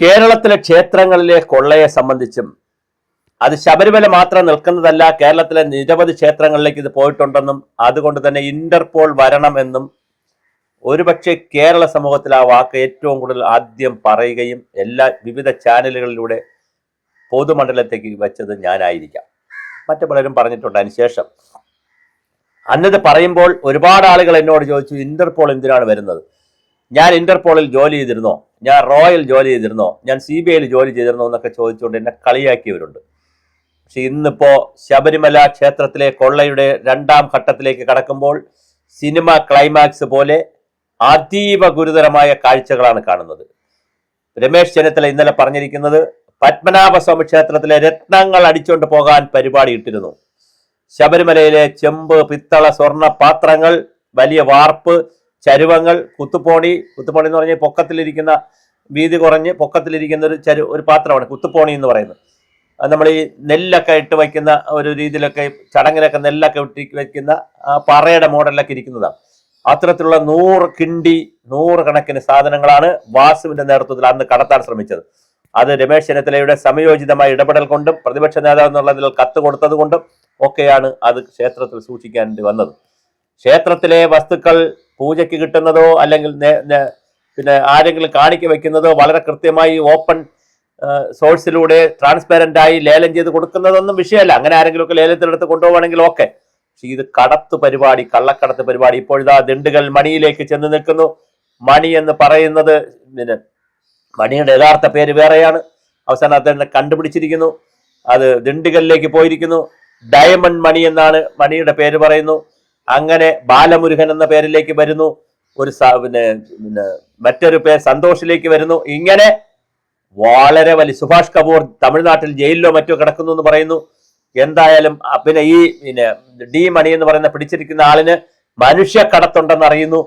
കേരളത്തിലെ ക്ഷേത്രങ്ങളിലെ കൊള്ളയെ സംബന്ധിച്ചും അത് ശബരിമല മാത്രം നിൽക്കുന്നതല്ല കേരളത്തിലെ നിരവധി ക്ഷേത്രങ്ങളിലേക്ക് ഇത് പോയിട്ടുണ്ടെന്നും അതുകൊണ്ട് തന്നെ ഇന്റർപോൾ വരണമെന്നും ഒരുപക്ഷെ കേരള സമൂഹത്തിൽ ആ വാക്ക് ഏറ്റവും കൂടുതൽ ആദ്യം പറയുകയും എല്ലാ വിവിധ ചാനലുകളിലൂടെ പൊതുമണ്ഡലത്തേക്ക് വെച്ചത് ഞാനായിരിക്കാം. മറ്റു പലരും പറഞ്ഞിട്ടുണ്ട് അതിനുശേഷം അന്നത് പറയുമ്പോൾ ഒരുപാട് ആളുകൾ എന്നോട് ചോദിച്ചു ഇന്റർപോൾ എന്തിനാണ് വരുന്നത്? ഞാൻ ഇന്റർപോളിൽ ജോലി ചെയ്തിരുന്നോ? ഞാൻ റോയൽ ജോലി ചെയ്തിരുന്നോ? ഞാൻ സി ബി ഐയിൽ ജോലി ചെയ്തിരുന്നോ എന്നൊക്കെ ചോദിച്ചുകൊണ്ട് എന്നെ കളിയാക്കിയവരുണ്ട്. പക്ഷെ ഇന്നിപ്പോ ശബരിമല ക്ഷേത്രത്തിലെ കൊള്ളയുടെ രണ്ടാം ഘട്ടത്തിലേക്ക് കടക്കുമ്പോൾ സിനിമ ക്ലൈമാക്സ് പോലെ അതീവ ഗുരുതരമായ കാഴ്ചകളാണ് കാണുന്നത്. രമേശ് ചെന്നിത്തല ഇന്നലെ പറഞ്ഞിരിക്കുന്നത് പത്മനാഭസ്വാമി ക്ഷേത്രത്തിലെ രത്നങ്ങൾ അടിച്ചുകൊണ്ട് പോകാൻ പരിപാടി ഇട്ടിരുന്നു. ശബരിമലയിലെ ചെമ്പ് പിത്തള സ്വർണ പാത്രങ്ങൾ വലിയ വാർപ്പ് ചരുവങ്ങൾ കുത്തുപോണി കുത്തുപോണി എന്ന് പറഞ്ഞാൽ പൊക്കത്തിലിരിക്കുന്ന വീതി കുറഞ്ഞ് പൊക്കത്തിലിരിക്കുന്ന ഒരു ചരു ഒരു പാത്രമാണ് കുത്തുപോണി എന്ന് പറയുന്നത്. നമ്മൾ ഈ നെല്ലൊക്കെ ഇട്ട് വയ്ക്കുന്ന ഒരു രീതിയിലൊക്കെ ചടങ്ങിലൊക്കെ നെല്ലൊക്കെ ഇട്ട് വയ്ക്കുന്ന ആ പറയുടെ മോഡലിലൊക്കെ ഇരിക്കുന്നതാണ്. അത്തരത്തിലുള്ള നൂറ് കിണ്ടി നൂറ് കണക്കിന് സാധനങ്ങളാണ് വാസുവിന്റെ നേതൃത്വത്തിൽ അന്ന് കടത്താൻ ശ്രമിച്ചത്. അത് രമേശ് ചെന്നിത്തലയുടെ സമയോചിതമായ ഇടപെടൽ കൊണ്ടും പ്രതിപക്ഷ നേതാവ് എന്നുള്ളതിൽ കത്ത് കൊടുത്തത് കൊണ്ടും ഒക്കെയാണ് അത് ക്ഷേത്രത്തിൽ സൂക്ഷിക്കാൻ വന്നത്. ക്ഷേത്രത്തിലെ വസ്തുക്കൾ പൂജയ്ക്ക് കിട്ടുന്നതോ അല്ലെങ്കിൽ പിന്നെ ആരെങ്കിലും കാണിക്ക വെക്കുന്നതോ വളരെ കൃത്യമായി ഓപ്പൺ സോഴ്സിലൂടെ ട്രാൻസ്പെറന്റ് ആയി ലേലം ചെയ്ത് കൊടുക്കുന്നതൊന്നും വിഷയമല്ല. അങ്ങനെ ആരെങ്കിലും ഒക്കെ ലേലത്തിലെടുത്ത് കൊണ്ടുപോകണമെങ്കിൽ ഓക്കെ. പക്ഷെ ഇത് കടത്ത് പരിപാടി കള്ളക്കടത്ത് പരിപാടി. ഇപ്പോഴിതാ ദിണ്ടുകൾ മണിയിലേക്ക് ചെന്ന് നിൽക്കുന്നു. മണി എന്ന് പറയുന്നത് പിന്നെ മണിയുടെ യഥാർത്ഥ പേര് വേറെയാണ്. അവസാനം അദ്ദേഹം കണ്ടുപിടിച്ചിരിക്കുന്നു. അത് ദിണ്ടുകളിലേക്ക് പോയിരിക്കുന്നു. ഡയമണ്ട് മണി എന്നാണ് മണിയുടെ പേര് പറയുന്നു. അങ്ങനെ ബാലമുരുകൻ എന്ന പേരിലേക്ക് വരുന്നു. ഒരു പിന്നെ പിന്നെ മറ്റൊരു പേർ സന്തോഷിലേക്ക് വരുന്നു. ഇങ്ങനെ വളരെ വലിയ സുഭാഷ് കപൂർ തമിഴ്നാട്ടിൽ ജയിലിലോ മറ്റോ കിടക്കുന്നു എന്ന് പറയുന്നു. എന്തായാലും പിന്നെ ഈ പിന്നെ ഡി മണി എന്ന് പറയുന്ന പിടിച്ചിരിക്കുന്ന ആളിന് മനുഷ്യ കടത്തുണ്ടെന്ന് അറിയുന്നു.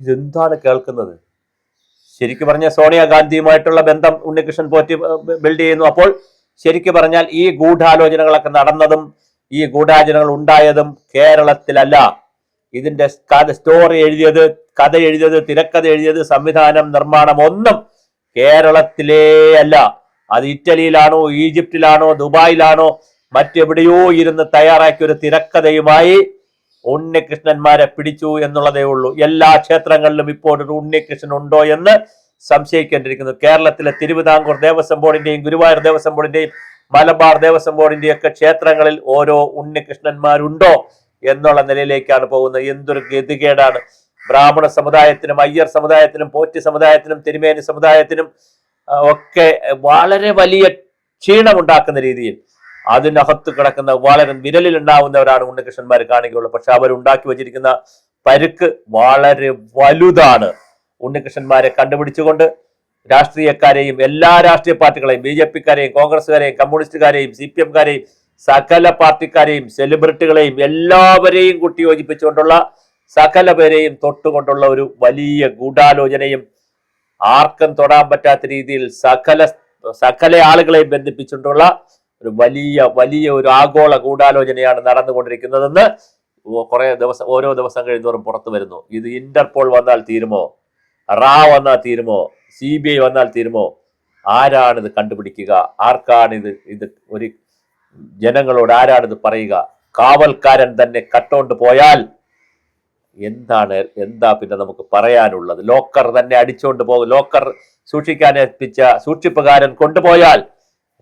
ഇതെന്താണ് കേൾക്കുന്നത്? ശരിക്കും പറഞ്ഞാൽ സോണിയാഗാന്ധിയുമായിട്ടുള്ള ബന്ധം ഉണ്ണികൃഷ്ണൻ പോറ്റി ബിൽഡ് ചെയ്യുന്നു. അപ്പോൾ ശരിക്കും പറഞ്ഞാൽ ഈ ഗൂഢാലോചനകളൊക്കെ നടന്നതും ഈ ഗൂഢാചരണങ്ങൾ ഉണ്ടായതും കേരളത്തിലല്ല. ഇതിന്റെ കഥ സ്റ്റോറി എഴുതിയത് കഥ എഴുതിയത് തിരക്കഥ എഴുതിയത് സംവിധാനം നിർമ്മാണം ഒന്നും കേരളത്തിലേ അല്ല. അത് ഇറ്റലിയിലാണോ ഈജിപ്തിലാണോ ദുബായിലാണോ മറ്റെവിടെയോ ഇരുന്ന് തയ്യാറാക്കിയ ഒരു തിരക്കഥയുമായി ഉണ്ണികൃഷ്ണന്മാരെ പിടിച്ചു എന്നുള്ളതേ ഉള്ളൂ. എല്ലാ ക്ഷേത്രങ്ങളിലും ഇപ്പോൾ ഒരു ഉണ്ണികൃഷ്ണൻ ഉണ്ടോ എന്ന് സംശയിക്കേണ്ടിയിരിക്കുന്നു. കേരളത്തിലെ തിരുവിതാംകൂർ ദേവസ്വം ബോർഡിന്റെയും ഗുരുവായൂർ ദേവസ്വം ബോർഡിന്റെയും മലബാർ ദേവസ്വം ബോർഡിന്റെയൊക്കെ ക്ഷേത്രങ്ങളിൽ ഓരോ ഉണ്ണികൃഷ്ണന്മാരുണ്ടോ എന്നുള്ള നിലയിലേക്കാണ് പോകുന്നത്. എന്തൊരു ഗതികേടാണ്. ബ്രാഹ്മണ സമുദായത്തിനും അയ്യർ സമുദായത്തിനും പോറ്റി സമുദായത്തിനും തിരുമേനി സമുദായത്തിനും ഒക്കെ വളരെ വലിയ ക്ഷീണമുണ്ടാക്കുന്ന രീതിയിൽ അതിനകത്ത് കിടക്കുന്ന വളരെ വിരലിൽ ഉണ്ടാവുന്നവരാണ് ഉണ്ണികൃഷ്ണന്മാർ കാണിക്കുള്ളൂ പക്ഷെ അവരുണ്ടാക്കി വച്ചിരിക്കുന്ന പരുക്ക് വളരെ വലുതാണ്. ഉണ്ണികൃഷ്ണന്മാരെ കണ്ടുപിടിച്ചുകൊണ്ട് രാഷ്ട്രീയക്കാരെയും എല്ലാ രാഷ്ട്രീയ പാർട്ടികളെയും ബി ജെ പിക്കാരെയും കോൺഗ്രസ്സുകാരെയും കമ്മ്യൂണിസ്റ്റുകാരെയും സി പി എംകാരെയും സകല പാർട്ടിക്കാരെയും സെലിബ്രിറ്റികളെയും എല്ലാവരെയും കൂട്ടിയോജിപ്പിച്ചുകൊണ്ടുള്ള സകല പേരെയും തൊട്ടുകൊണ്ടുള്ള ഒരു വലിയ ഗൂഢാലോചനയും ആർക്കും തൊടാൻ പറ്റാത്ത രീതിയിൽ സകല സകല ആളുകളെയും ബന്ധിപ്പിച്ചുകൊണ്ടുള്ള ഒരു വലിയ വലിയ ഒരു ആഗോള ഗൂഢാലോചനയാണ് നടന്നുകൊണ്ടിരിക്കുന്നതെന്ന് കുറെ ദിവസം ഓരോ ദിവസം കഴിയുന്നവരും പുറത്തു വരുന്നു. ഇത് ഇന്റർപോൾ വന്നാൽ തീരുമോ? റാ വന്നാൽ തീരുമോ? സി ബി ഐ വന്നാൽ തീരുമോ? ആരാണിത് കണ്ടുപിടിക്കുക? ആർക്കാണിത് ഇത് ഒരു ജനങ്ങളോട് ആരാണിത് പറയുക? കാവൽക്കാരൻ തന്നെ കട്ടോണ്ട് പോയാൽ എന്താണ് എന്താ പിന്നെ നമുക്ക് പറയാനുള്ളത്? ലോക്കർ തന്നെ അടിച്ചുകൊണ്ട് പോകും. ലോക്കർ സൂക്ഷിക്കാൻ ഏൽപ്പിച്ച സൂക്ഷിപ്പുകാരൻ കൊണ്ടുപോയാൽ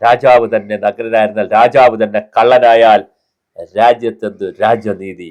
രാജാവ് തന്നെ നഗരനായിരുന്നാൽ രാജാവ് തന്നെ കള്ളനായാൽ രാജ്യത്തെന്ത്? രാജ്യനീതി.